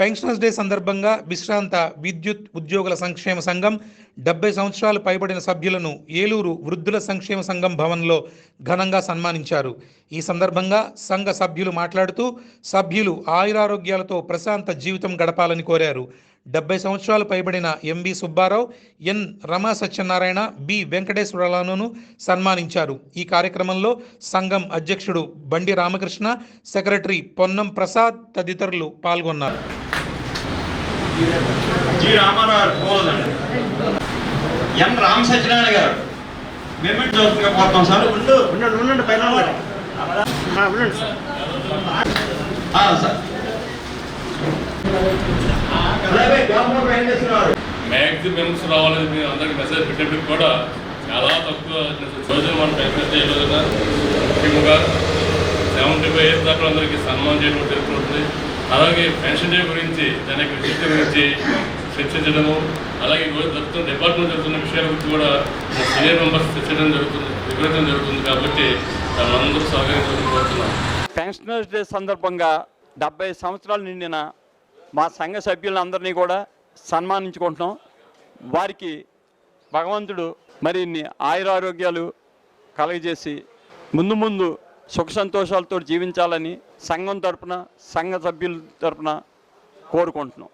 Pensioners day సందర్భంగా విశ్రాంత విద్యుత్ ఉద్యోగుల సంక్షేమ సంఘం డెబ్బై సంవత్సరాలు పైబడిన సభ్యులను ఏలూరు వృద్ధుల సంక్షేమ సంఘం భవన్లో ఘనంగా సన్మానించారు. ఈ సందర్భంగా సంఘ సభ్యులు మాట్లాడుతూ సభ్యులు ఆయురారోగ్యాలతో ప్రశాంత జీవితం గడపాలని కోరారు. డెబ్బై సంవత్సరాలు పైబడిన M V Subbarao N Rama Satyanarayana B వెంకటేశ్వరలను సన్మానించారు. ఈ కార్యక్రమంలో సంఘం అధ్యక్షుడు బండి రామకృష్ణ సెక్రటరీ పొన్నం ప్రసాద్ తదితరులు పాల్గొన్నారు. జి రామారావు గారు పోలండి ఎన్ రామ సత్యనారాయణ గారు పేమెంట్ చదువుతుగా పోతాం సార్. ఉండు ఉండండి ఉండండి పైన ఉండండి. సార్. మ్యాక్సిమమ్స్ రావాలని మీరు అందరికి మెసేజ్ పెట్టేప్పటికి కూడా చాలా తక్కువ రోజున మనం డే రోజున ముఖ్యంగా సెవెంటీ ఫైవ్ ఇయర్స్ దాకా అందరికీ సన్మానం చేయడం జరుగుతుంది అలాగే పెన్షన్ డే గురించి దాని యొక్క విశిష్టత గురించి చర్చించడము అలాగే ఈ జరుగుతున్న డిపార్ట్మెంట్ జరుగుతున్న విషయాల గురించి కూడా సీనియర్ మెంబర్స్ చర్చించడం జరుగుతుంది వివరించడం జరుగుతుంది కాబట్టి మనందరూ సహకరించడం కోరుతున్నాం పెన్షనర్స్ డే సందర్భంగా డెబ్బై సంవత్సరాలు నిండిన మా సంఘ సభ్యులందరినీ కూడా సన్మానించుకుంటున్నాం. వారికి భగవంతుడు మరిన్ని ఆయురారోగ్యాలు కలగజేసి ముందు ముందు సుఖ సంతోషాలతో జీవించాలని సంఘం తరపున సంఘ సభ్యుల తరపున కోరుకుంటున్నాం.